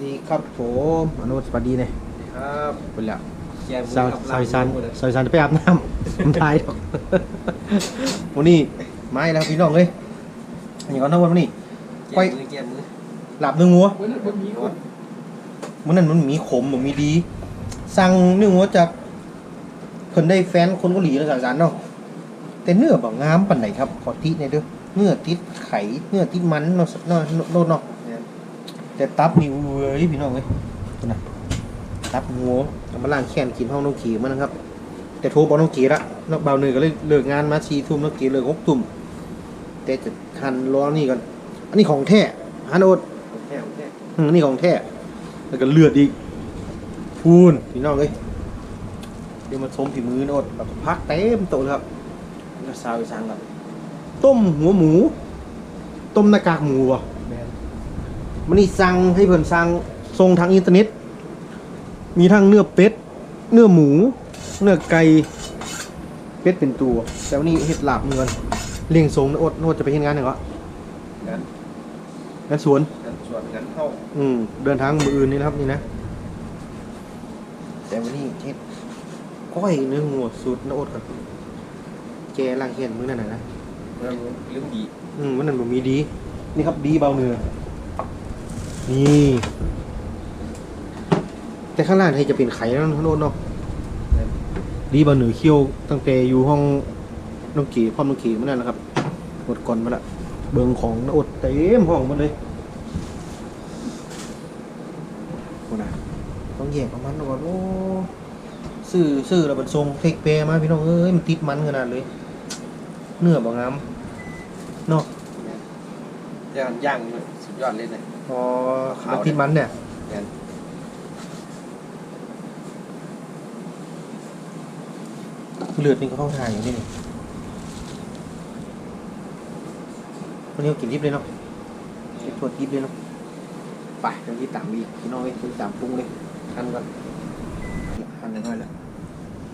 สวัสดีครับผมอนุสวัสดีเนี่ยครับเป็นแล้วแกมืสาวกับสาวอีสันหมดเลยสาวอีสันไปอาบน้ำผมทายดอกวันนี้ไม่แล้วพี่น้องเลยอย่างก่อนนะวันนี้แกมือแกมือหลับเนื้องัววันนั้นผมมีคนมันนั่นมันมีขมมันมีดี สั่งเนื้องัวจากเพิ่นได้แฟนคนเกาหลีแล้วสาวอีสันเนาะแต่เนื้อบ่งามปานไหนครับ ขอทิเนี่อยเด้อเนื้อติดไข่เนื้อติดมันเนาะเนาะโดนเนาะเนี่ยแต่ตับนี่เว้ ยพี่น้องเว้ยนี่นะตับงูเอามาล้างแค้นกินห้องน้องขี่มันนะครับ แต่โทรบอกน้องขี่ละนอกเบาหนึ่งก็เลยเลิกงานมาสี่ทุ่มน้องขี่เลิกหกทุ่มแต่จะทันรอนี่ก่อนอันนี้ของแท้ฮันโอดแค่แค่อืมอันนี้ของแท้แล้วก็เลือดอีกพูนพี่น้องเอ้ยเดี๋ยวมาชมฝีมือโนดแบบพักเต็มโต๊ะเลยครับแล้วซาวอีสานครับต้มหัวหมู ต้มหน้ากากหมูว่ะแมนมันนี่สั่งให้เพิ่นสั่งส่งทางอินเทอร์เน็ต มีทั้งเนื้อเป็ด เนื้อหมู เนื้อไก่ เป็ดเป็นตัว แต่วันนี้เฮ็ดลาบเงินเลี้ยงส่งนะอดโนดจะไปเฮ็ดงานหยังวะงั้นงานสวน งั้นส่วนงั้นเข้า อืม เดินทางมืออื่นนี่นะครับนี่นะ แต่วันนี้เฮ็ดก้อยเนื้องัวสูตรนะอดกันแกล้างเขียนมื้อนั่นน่ะนะเรื่องเรื่องดี อืมวันนั้นบ่มีดี นี่ครับดีเบาเนื้อ นี่ แต่ข้างล่างให้จะเป็นไข่แล้วนะโนดเนาะดีบาเหนือเคี่ยวตั้งแต่อยู่ห้องน้องกี่พ่อน้องกี่มานั่นแหละครับหมดก่อนมาละเบิงของน้าอดเต็มห้องมันเลยโอ้นะต้องแยกออกมันก่อนโอ้ซื้อซื้อแล้วมันทรงเทคเปรมาพี่น้องเอ้ยมันติดมันขนาดเลยเนื้อบ่งามเนาะย่างย่างสุดยอดเลยนะ พอขาวมันติดมันเนี่ยแมนเลือดนี่ก็เข้าทางอย่างนี้นี่วันนี้เรากินดิบเลยเนาะกินถั่วดิบเลยเนาะไปเดี๋ยวที่ตามอีกพี่น้องเอ้ยที่ตามปรุงเลยหั่นก่อนหั่นหนึ่งให้เลย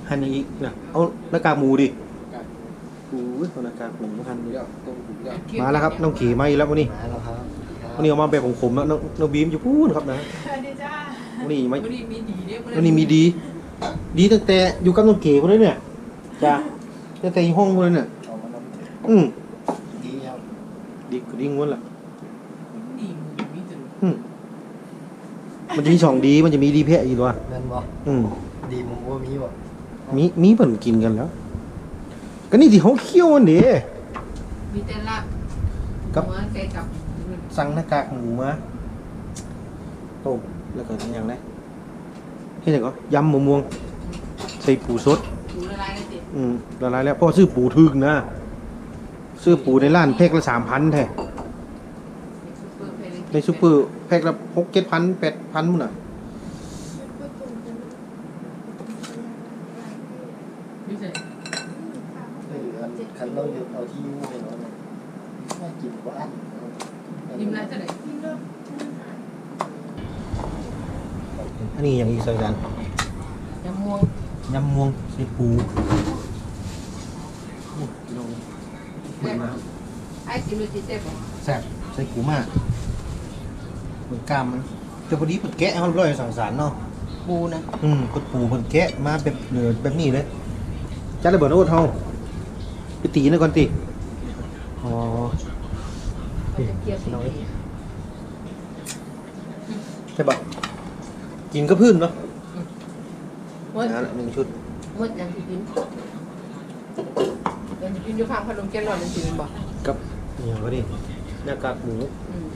หั่นอีกนะเอาหน้ากากหมูดิอู้ยเอาหน้ากากหมูมาหั่นดิยอดต้มถุงยอดมาแล้วครับน้องขี่มาอีกแล้ววันนี้มาแล้วครับ วันนี้เอามาแบบของผมแล้วน้องน้องบีมอยู่พูนครับนะสวัสดีจ้าวันนี้ไม่วันนี้มีดีเนี่ยวันนี้มีดี ดีตั้งแต่อยู่กับน้องเก๋คนนี้เนี่ยจ้าตั้งแต่อยู่ห้องคนนี้เนี่ยเอามาน้ำอืมดีครับดีก็ดีงวนละดีมีมีจนอืมมันจะมีสองดีมันจะมีดีแพะอีกตัวแมนบ่อืมดีมึงว่ามีบ่มีมีเพิ่นกินกันแล้ว ก็นี่ที่เขาเคี่ยวอันนี้มีแต่ลาบกับหัวไก่กับ สั่งหน้ากากหมูมาต้มแล้วก็อย่างไรเฮ็ดหยังก็ยำมะม่วง ใส่ปูสดถูละลายเลยติอืมละลายแล้วเพราะซื้อปูถึกนะ ซื้อปูในร้านแพ็คละสามพันแท้ในซูเปอร์แพ็คละหกเจ็ดพันแปดพันมุ่นอะไม่ใช่คันเราอยู่เอาที่ยูให้น้องน่ากินกว่าอัน ยิ้มแล้วจะไหน อั นนี้อย่างอีกใส่กันยำม่วงยำม่วงใส่ปูโอ้ยลงเห็นนะครับไอ้จิ้มเลยจีเจ็บบ่แซ่บใส่กูมากเหมือนกล้ามมันแต่พอดีเปิดแกะเขาร้อยสังสารเนาะปูนะอืมเปิดปูเปิดแกะมาแบบเหลือแบบนี้เลยจัดระเบิดโอ้เท่าไปตีนะก่อนตีอ๋อมันจะเกียวสีใช่ปะ กินก็พื้นเนาะมดนะหนึ่งชุดมดยังที่กินยังกินอยู่ข้างพัดลมแก้ร้อนนั่นสิมันบ่กับเนี่ยก็ดิหน้ากากหมูอืม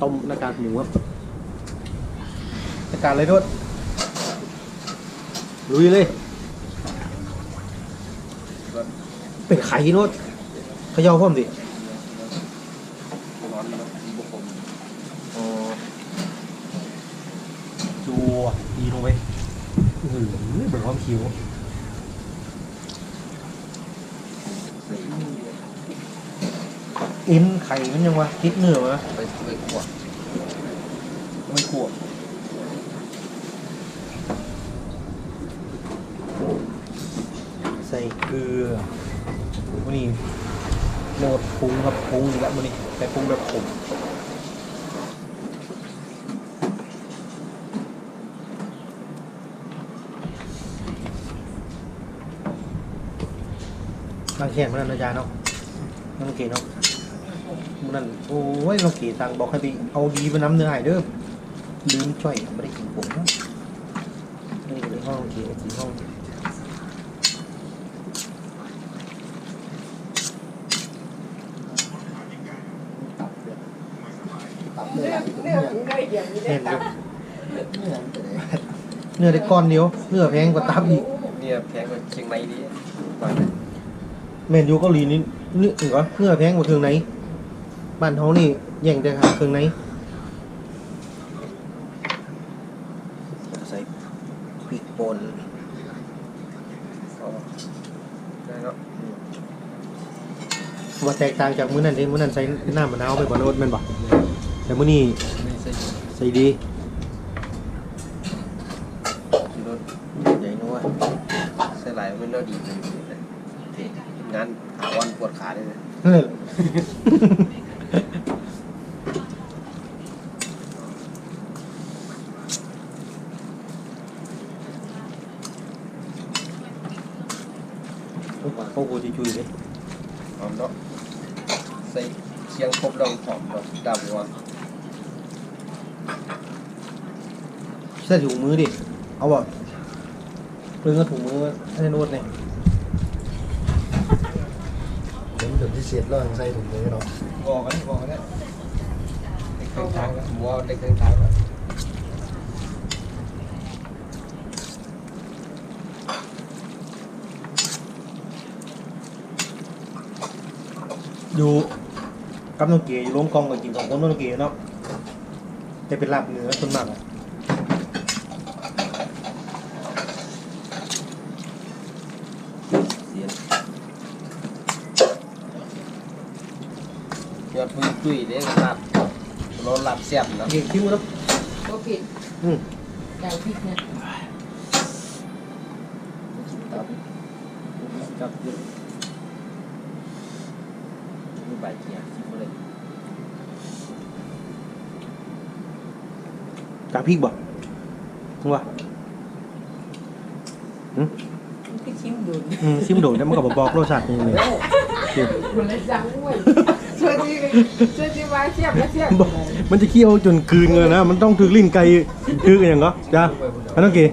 ต้มหน้ากากหมูครับหน้ากากอะไรโทษลุยเลยเป็นไข่โนดเขย่าพร้อมดิ ร้อนแล้วบุกผม อ๋อจัวดีลงไปอื้อหือเบิร์ ความคิวเอ็นไข่มันยังวะติดเนื้อวะไปไปขวดไม่ขวดใส่เกลือวันนี้โหมดปรุงครับปรุงอีกแล้ววันนี้แต่ปรุงแบบขม แขนมันนั่นนะจ๊ะเนาะน้องเก๋เนาะมันนั่นโอ้ยน้องเก๋สั่งบอกให้ไปเอาดีไปน้ำเนื้อหายเด้อลืมช่วยไม่ได้กินผมนะนี่เลยห้องน้องเก๋สีห้องเนื้อเนื้อถึงได้อย่างนี้ได้เห็นตัอบยู่เนื้อได้เนื้อได้ก้อนเดียวเนื้อแพงกว่าตับอีกเนี่ยแพงกว่าเชียงใหม่ดิมา เมนยูเกาหลีนี่เนื้อเหรอเนื้อแพงกว่าเครื่องไหนบ้านเขานี่แย่งแต่หาเครื่องไหนใส่พริกป่นได้เนาะว่าแตกต่างจากมื้อนั้นที่มื้อนั้นใส่น้ำมะนาวไปบ่โนดแม่นบ่แต่มื้อนี้ใส่ดี ขี่รถ ใหญ่นัว ใส่หลายมันน่าดีเลย งานขาวันปวดขาเลยนะเฮ้ยโอ้โหเขาโคตรจุยๆเลยหอมเนาะใส่เชียงครบลองหอมเนาะดำว่ะใส่ถุงมือดิ เอาบ่เพิ่งก็ถุงมือให้นวดเนี่ย เดี๋ยว จุดที่เสียดแล้วยังใส่ถุงมือเนาะบอกกันบอกกันนะเด็กข้างทางนะวัวเด็กข้างทางนะ อยู่กับน้องเก๋อยู่ร่วมกองกับกินสองคนน้องเก๋เนาะแต่เป็นลาบเนื้อส่วนมากอะ เสีย ยอดปุยปุยเด้หลับรถหลับเสียบเนาะเก๋คิ้วเนาะก็ผิดอืมอย่างพริกนะตับจับเยอะมีใบเกียร์ที่บ่ได้กาพริกบ่ถึงว่ามันก็ชิมดูอืมซิมโดดแล้วมันก็บ่บอกรสชาตินี่เลยเดี๋ยวมันเลยจังเว้ย ช่วยที่ช่วยที่ว่าเทียบแล้วเทียบบอกมันจะเคี่ยวจนกลืนเลยนะ มันต้องถึกลิ้นไก่ถึกอย่างก็จ้าอันน้องเก๋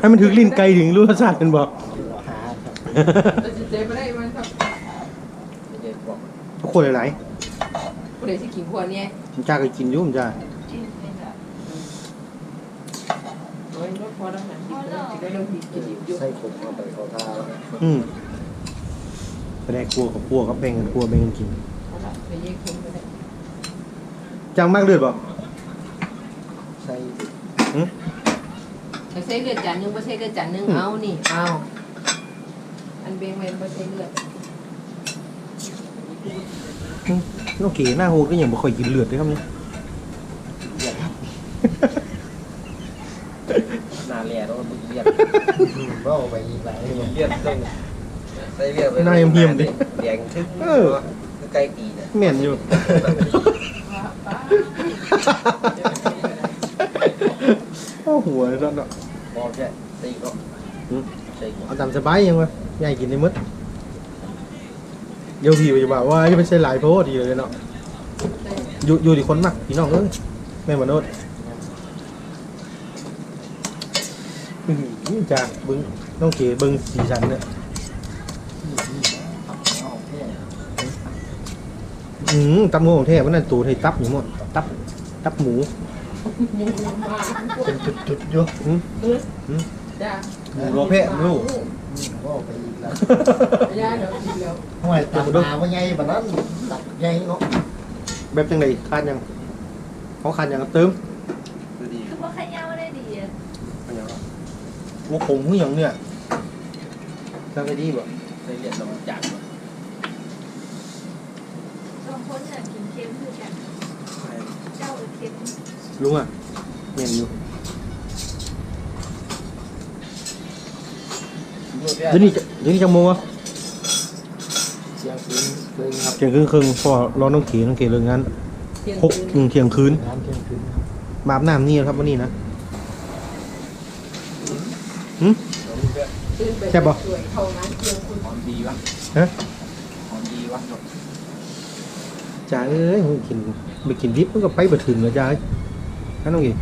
ให้มันถึกลิ้นไก่ถึงรู้รสชาติเป็นบอกหาครับเราจะเจ๊ไม่ได้มันครับไม่ได้บอกทุกคนหลายผู้ใดที่กินขวดเนี่ยๆผมจ้าเคยกินอยุ่ผมจ้าโอ้ยรถพอแล้วนะกินได้กินได้เราผิดกินอยู่ใส่ผมเอาไปเข้าท่าแล้วอืมไปได้ครัวกับครัวกับแบ่งกันครัวแบ่งกันกิน ไปเยี่ยมคนก็ได้จังมากเลือดบ่ใส่หืมใช้เลือดจานนึงไม่ใช่เลือดจานนึงเอานี่เอาอันเบงเวนไม่ใช่เลือดอืมน้องเก๋หน้าโหดก็ยังบ่ค่อยกินเลือดเลยครับเนี่ยหน้าแหล่แล้วมึงเลียดว่าเอาไปอีกหลายเนี่ยเลียดต้องใส่เลียดไปหน้าเหี่ยมๆดิ แดงทึ่งเออ ใกล้ปีนะแม่นอยู่ โอ้หัวเลยเนาะบอกแค่ใส่ก็หืมใส่ก็เอาตามสบายยังวะยายกินได้หมดเดี๋ยวพี่ไปจะบอกว่าจะไม่ใช่หลายโพดทีเลยเนาะอยู่อยู่ที่คนมากพี่น้องเอ้ยแม่มาโนดอื้อหือจ้าเบึงน้องเก๋เบึงสีสันเนี่ย เอาแค่ อืมตับหมูของแท้มันนั่นตูไทยตับอยู่หมด ตับ ตับหมูยังมาเป็นจุดๆอยู่อืมเออจ้าหมูโรเพะลูกว่าเอาไปอีกแล้วยาเดี๋ยวกินแล้วทำไมตัดมาว่าใหญ่แบบนั้นตัดใหญ่เนาะแบบจังไดคาดยังเขาคาดยังเติมดูดีคือว่าขย้าได้ดีอะมันยังหัวขมหัวหยังเนี่ยจำไปดีบ่ใส่เลียดลงจานมา บางคนเนี่ยกินเค็มคือกันเจ้าเค็ม ลุงอะเมียนอยู่เดี๋ยวนี้จะเดี๋ยวนี้จะโมงวะเสียงคืนคืนครับเที่ยงคืนครึ่งพอรอน้องเก๋น้องเก๋เลิกงานเที่ยงหกคืนอืมเที่ยงคืน น้ำเที่ยงคืนมาอาบน้ำนี่ครับวันนี้นะตื่นไปแซ่บปะสวยเข้างานเที่ยงคืนหอมดีวะฮะวะเนาะจ้าเอ้ยมึงกินไปกินดิบมันก็ไปบ่ถึงแล้วจ้าเอ้ย นั่นน้องเอง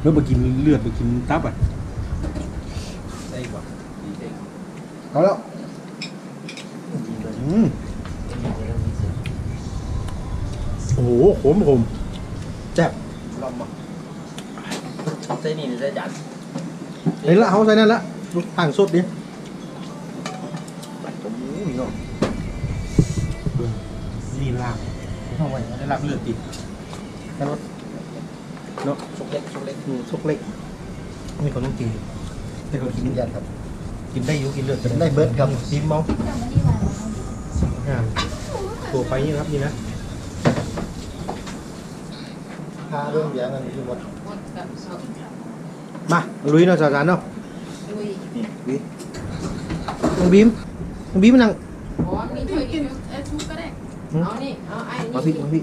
เมื่อไปกินเลือดไปกินตับอะใส่กว่าดีเด้งเอาแล้วอืมโอ้โหขมขมแซ่บลองมาใส่นี่หรือใส่จานเห็นละเอาใส่นั่นละลูกทางสดดิโอ้โหนี่เนาะนี่ลาบเข้าไว้ได้ลาบเลือดดิแค่รส เนาะชุกเล็กชุกเล็กอืมสุกเล็กนี่คนต้องกินแต่คนกินยันครับ กินได้อยู่กินเลือดก็ได้เบิดครับซิมเมาจำไม่ได้ว่าเราต้องอ่าตัวไปนี่นะครับนี่นะพาเรื่องเบียร์นั่นคือหมดหมดกับเอามาลุยเนาะสาวจานเนาะลุยน้องบีมน้องบีมมันนั่งอ๋อมีถ้วยกินเออทุกก็ได้เอานี่เอาไอ้นี่มาพี่มาพี่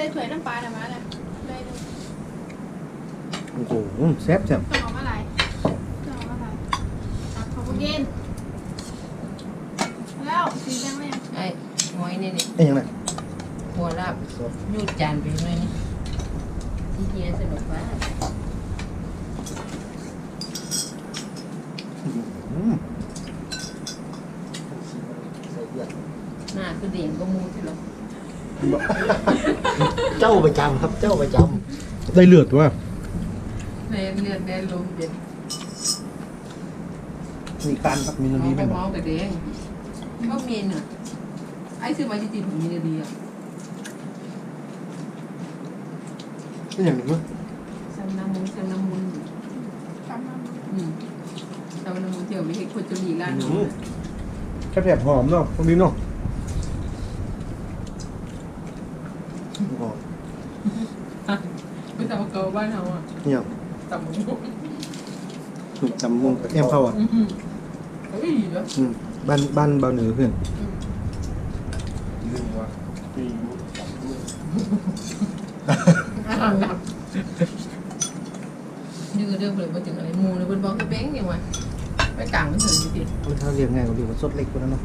ส่ถ้วยน้ำปลาหน่อยมาเลยได้ดูๆโอ้โหแซ่บแซ่บต้องเอามาไหลต้องเอามาไหลอะขอบคุณเย็นแล้วสีแดงไหมไอ้หอยนี่นี่ไอ้ยังไงหัวลาบยูดจานไปหน่อยนี่ที่เฮียสนุกมากอืมใส่เบียร์หน้าคือเด่งก็มูที่เรา เจ้าประจำครับเจ้าประจได้เลือดว่ะแดนเลือดแดนลมเด็ดมีการครับมีเมานาทีเป็นเมากับแดงก็มีน่ะไอ้ซื้อมาจริงๆผมมีนาดีอะเป็นอย่างหนึ่งมั้ยซัมน้ำมูซัมน้ำมูำจำมาอืมซัมน้ำมูเที่ยวไม่ให้คนจะมีร้านแซ่บๆหอมเนาะต้องบีมเนาะ อ๋อไม่ต้องเกาบ้านเขาอะเนี่ยตำมุงถูกจำมุงแอมเข้าอะเฮ้ยเดี๋ยวอืมบ้านบ้านเบาเหนือเพื่อนลืมว่าอ่างนับยืดเรื่องเลยมาถึงอะไรมูเลยบนบอกคือแบงค์เนี่ยว่ะไปกลางมันถึงจริงมันถ้าเรียกง่ายกว่าเรียกว่าสดเล็กกว่านั้นเนาะ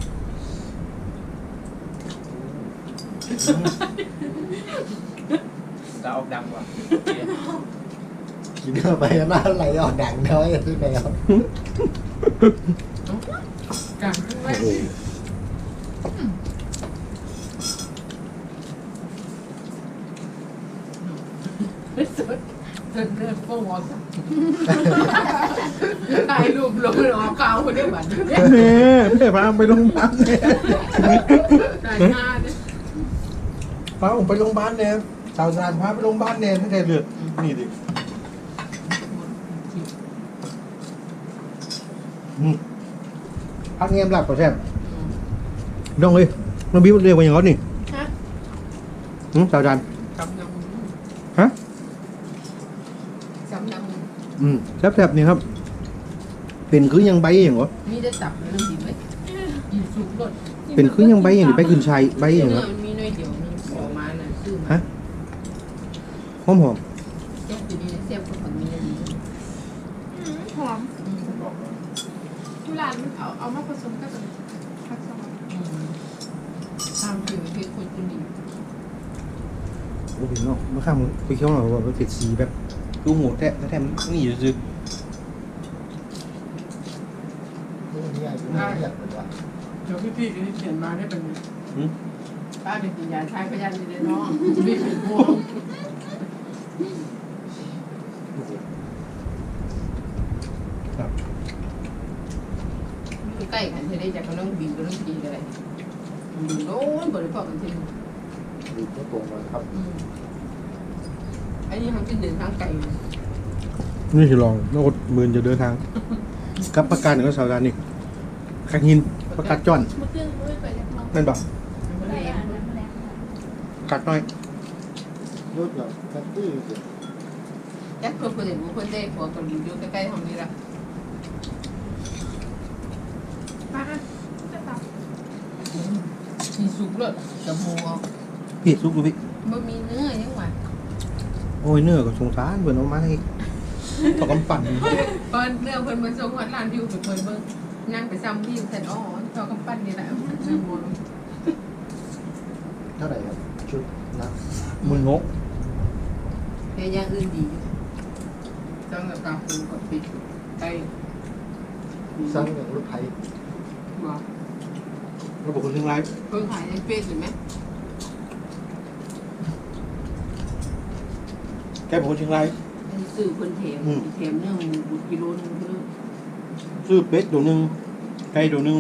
จะเอาดังกว่าำกินเข้าไปหน้าไหลออกดังน้อยที่แมวกลางขึ้นไว้โอ้โหไม่สุดจนเลือดโป่งออกจากถ่ายรูปลงหรอกาวคนเดียวบัดแม่แม่พาไปโรงพยาบาลเนี่ยถ่ายหน้าเนี่ยพาผมไปโรงพยาบาลเนี่ย สาวสารพาไปโรงพยาบาลเนี่ยไม่ใช่เลือดนี่ดิอืมพักเงียบหลับก่อนแซ่บน้องเอ้ยน้องบิ๊กเรียกว่าอย่างนั้นนี่ฮะอืมสาวจานจำนำฮะจำนำอืมแซ่บๆนี่ครับ เป็นคือยังใบอย่างเหรอมีได้ตับเรื่องดีไหมกินสุกรสเป็นคือยังใบอย่างหรือใบขึ้นชัยใบอย่างเหรอ มันมีน้อยเดียวนึงออกมาน่ะซื้อมา ฮะ หอมหอมเจ้าตัวนี้เสียบกับผักมีดีอืมหอมทุรานเอาเอามาผสมกันกับผักสลัดทำผิวเพชรคนคนดีโอ้โหเนาะเมื่อข้ามไปเคี้ยวหน่อยว่าเป็นสีแบบดูโหดแท้แท้ๆนี่จะนี่เนี่อยู่นี่เนี่ยเป็นว่าเดี๋ยวพี่ๆก็เขียนมาได้เป็นป้าเป็นปัญญาชายพยัญชนะน้องไม่เป็นพวง ครับ ใกล้กันจะได้จากน้องบินกับน้องพีอะไรบินโน้นบริพอกันที่ดูไม่ตรงกันครับอันนี้มันจะเดินทางไกลนี่คือลองนกมืนจะเดินทางกับประกาศหนึ่งก็สาวการนี่ขักหินประกาศจ้อนเมื่อคืนไม่ไปจากน้องนั่นบอกแรงประกาศน้อยรถแบบแท็กซี่สิแค่คนคนเดียวคนได้พอกันอยู่ใกล้ๆห้องนี้ละ มาจะตับ ชี สุกเลยจะมูเอาพี่ซุกดูพี่บ่มีเนื้อยังหวะโอ้ยเนื้อก็สงสารเบิ่นเอามาให้ตอกกำปั่นเพิ่นเนื้อเพิ่นมาส่งหัดร้านที่อยู่ไปเพิ่นเบิ่งนั่งไปซ้ำที่แทนอ๋อจอกำปั้นนี่แหละน้ำมันเท่าไหร่ครับชุดนะมืองกแต่อย่างอื่นดีจังกับกาปูกับปิดไปสร้างอย่างรถไถ บอก ระบบคนเชียงรายเพิ่งขายในเฟซหรือไหมแกบอกคนเชียงราย ซื้อคนเทมอืมเทมเนื้อหมูบุกิโลนึงกิโลซื้อเป็ดตัวหนึ่งไก่ตัวหนึ่ง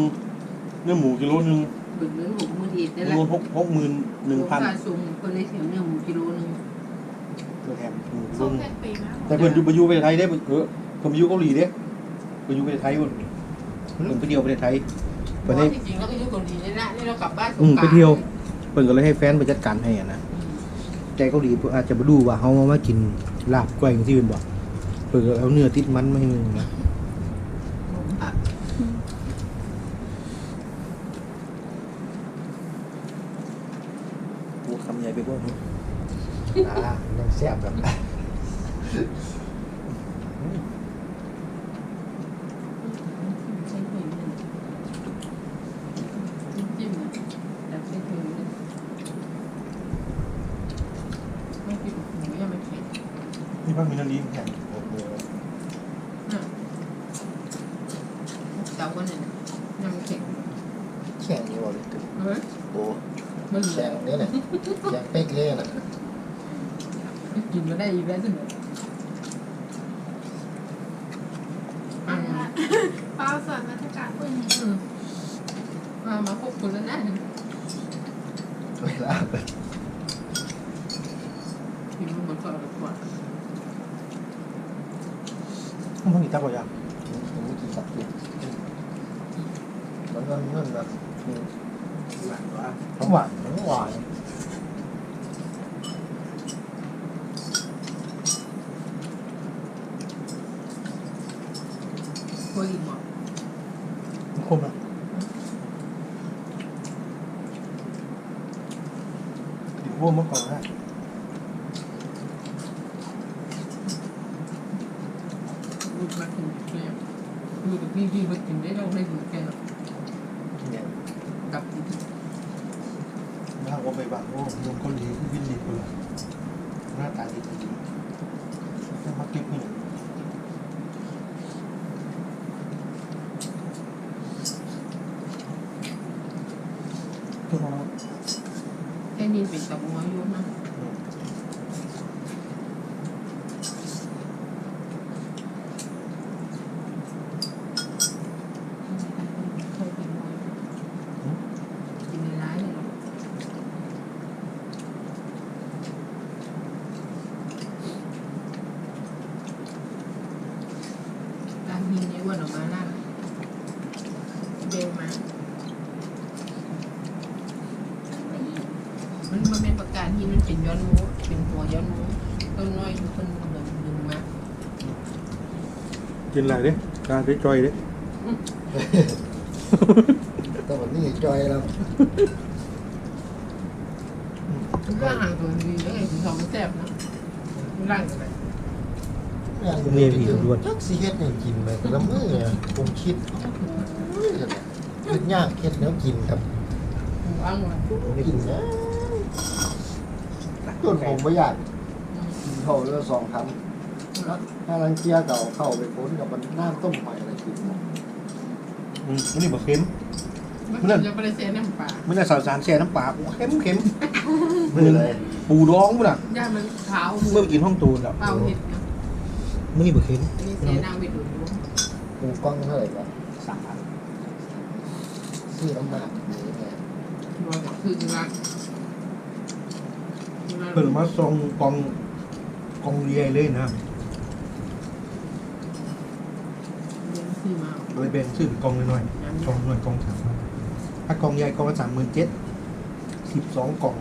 เนื้อหมูกิโลหนึ่งเบิกเงินหกหมื่นเอ็ดนั่นแหรละวมหกหกหมื่นหนึ่งพันค่าส่งคนในเทมเนื้อหมูกิโลนึงตัวแถมหมูกิโลส้มหนึ่ง แค่ปีนะแต่เพิ่นอยู่ไปอยู่ประเทศไทยได้เพิ่นเออเพิ่นไปอยู่เกาหลีเด้ไปอยู่ประเทศไทยเพิ่นเพิ่นไปเที่ยวประเทศไทย เพประราะเทศที่จริงเราก็อยู่เกาหลีนี่นะนี่เรากลับบ้านสงอืมกไปรานต์เที่ยวเพิ่นก็เลยให้แฟนไปจัดการให้อะนะใจเกาหลีเพิ่นอาจจะบ่รู้ว่าเฮามากินลาบก้อยจังซี่เพิ่นบอกเพิ่นก็เอาเนื้อติดมันมาให้มึงนะโอ้คำใหญ่ไปบ่นะยังแซ่บแบบ ใช้ถุงหนึ่งจิ้มนะแต่ใช้ถุงหนึ่งไม่กินหมูยังไม่เผ็ด นี่ว่ามีน้ำลิ้แข็งโอ้โหอะเตาคนหนึ่งยังไม่เผ็ดแข่งนี่บ่เลยเฮ้ยโอ้มันแข่องนี่แหละแข่งเป๊กเลยน่ะกินมาได้อีแวสิเนี่ยอ่าเปล่าสอนราชการเพื่นมมามาพบคุณแล้วนะ เวลาไป กินมันหมดก่อนดีกว่า มันมีตักบ่ยัง ผมไม่กินสักทีมันมันมันแบบ หลังว่า ทั้งหวานทั้งหวาน เคยกินหมด คมอะกินพ วกเมื่อก่อนนะ รูดมาถึงแก้วรูดกับพี่พี่มากินได้เราได้ถึงแก้ว เนี่ย กับ ถ้าว่าไปบ้างโอ้ยงเกาหลีวินดีกว่าหน้าตาดีดีต้องมาเก็บนี่ตัวเรา แค่นี้เป็นกับหัวยุ่งนะเคยกินหัวกินในร้านเลยหรอการหินนี่วันออกมานั่นเบลมา มันมันเป็นประการที่มันเป็นย้อนหมูเป็นหัวย้อนหมูต้นน้อยอยู่คนเดินดึงมา กิ นอะไรเด้กาได้จอยเด้แต่วันนี้จอยแล้วก็ห่างตัวดีแล้วไงถึงทองแซ่บนะร่างกันเลยนี่พี่ล้วนจักสิเฮ็ดหยังกินไปแต่ละมื้ออะผมคิดคิดยากเฮ็ดแนวกินครับว่างเลยกินนะจนผมไม่อยากกินเข้าเรือสองคำ ถ้าลังเกียเก่าเข้าไปพ้นกับมันน้ำต้มใหม่อะไรกินอืมมันนี่บ่เค็ม มันจะไปเสียน้ำปลามันได้สารสารแช่น้ำปลาโอ้เค็มเค็มมือเลยปูดองมั้งน่ะย่ามันขาวเมื่อไปกินห้องตูนแล้วเปล่าเห็ดนะมันนี่บ่เค็มอันนี้เสียนางไปดูดูปูกล้องเท่าไหร่วะสามซื้อน้ำหนักนี่ไงรอจากคือจุฬาเพิ่นมาส่งกองกองเรียเลยนะ เรียนคือมาเลยแบ่งซื้อเป็นกล่องหน่อยๆกล่องหน่อยกล่องสามถ้ากล่องใหญ่กล่องละสามหมื่นเจ็ดสิบสองกล่อง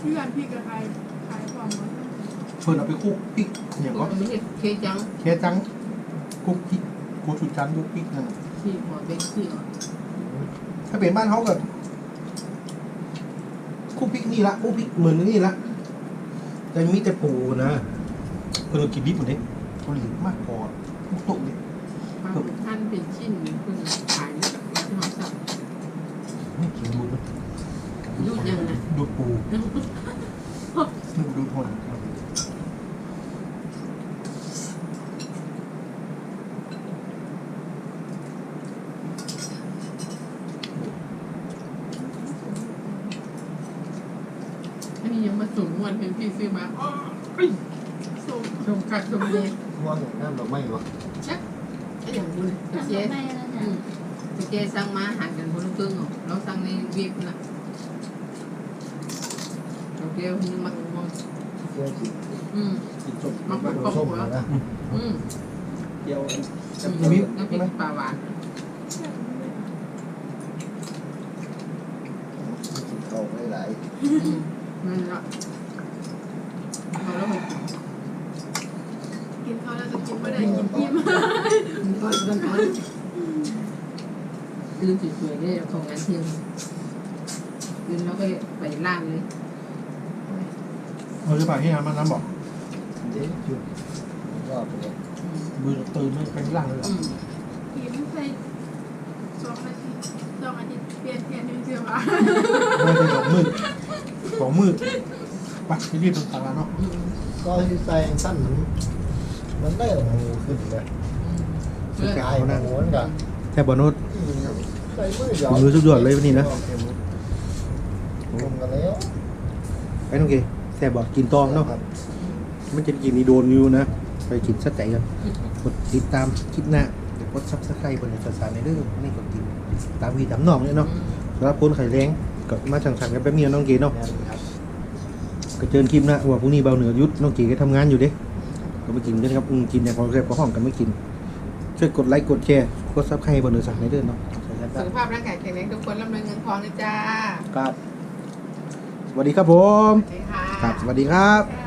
พี่กันพี่กับใครขายความมันเพิ่นเอาไปคลุกพริกอย่างก็ก็ไม่ใช่เคจังแค่จังคลุกพริกโคชูจันคลุกพริกนั่นน่ะที่หัวเป็นที่ถ้าเป็นบ้านเขาก็คลุกพริกนี่ละคลุกพริกเหมือนนี่ละแต่มีแต่ปูนะเพิ่นเอากินดิบหมดเลยเกาหลีมากพอคลุกตุกเลยบางท่าน เป็นชิ้นคุณขายที่เราสั่งไม่กินดูดดูดยังไงดูดปูดูดหนอันนี้ยังมาสูงวันเป็นพี่ซื้อมาอ๋อสูงชมกัดชมเย็นว่าอย่างนั้นเราไม่วะอย่างนี้เจ๊เจ๊สั่งมาหันกันคนละครึ่งเราสั่งในเวียกนะเราเดียวนึงมันมองเจ้าสิอืมกินจบมันมัก็นกบส้มหัวนะอืมเดียวน้ำพริกน้ำพริกปลาหวานกินข้าวไม่หลายอืมนั่นละเราแล้วไป กินเขาแล้วจะกินไม่ได้กินอิ่ม กินก้อนยืนสวยๆได้ของงานเที่ยงตื่นแล้วก็ไปล่างเลย เราจะไปที่น้ำมันน้ำบอกเด็กจุดรอบเลยมือตื่นไม่ไปที่ล่างเลยเหรออืมอิ่มใส่สองนาทีสองอาทิตย์เปลี่ยนเปลี่ยนหนึ่งเสื้อผ้าไม่ได้สองมือสองมือไปที่รีบตรงตลาดเนาะ ก็ที่ใส่สั้นมันได้โอ้โหขึ้นเลย เพื่อกายมันโหนกันแค่บอนุสใส่มือเดียวมือสุดยอดเลยวันนี้นะรวมกันแล้วไอ้น้องเกแซ่บบอกกินตองเนาะมันจะกินนี่โดนอยู่นะ ไปกินสักใจกันกดติดตามคลิปหน้าเดี๋ยวกดซับสไครต์บนสารในเรื่องนี่กดติดตามวีตามน้องเลยเนาะสำหรับคนไข่แรงก็มาสั่งสรรค์กันแป๊บเดียวน้องเกเนาะครับก็เจอคลิปหนะว่าพรุ่งนี้เบาเหนือยุทธน้องเก๋ก็ทำงานอยู่เด้ก็ไปกินด้วยครับอืมกินเนี่ยพอแซ่บก็ห้องกันไม่กิน ช่วยกดไลค์กดแชร์กดซับสไครต์บนเหนือสั่งในเรื่องเนาะสุขภาพร่างกายแข็งแรงทุกคนร่ำรวยเงินทองนะจ๊ะครับ สวัสดีครับผม สวัสดีค่ะครับสวัสดีครับแค่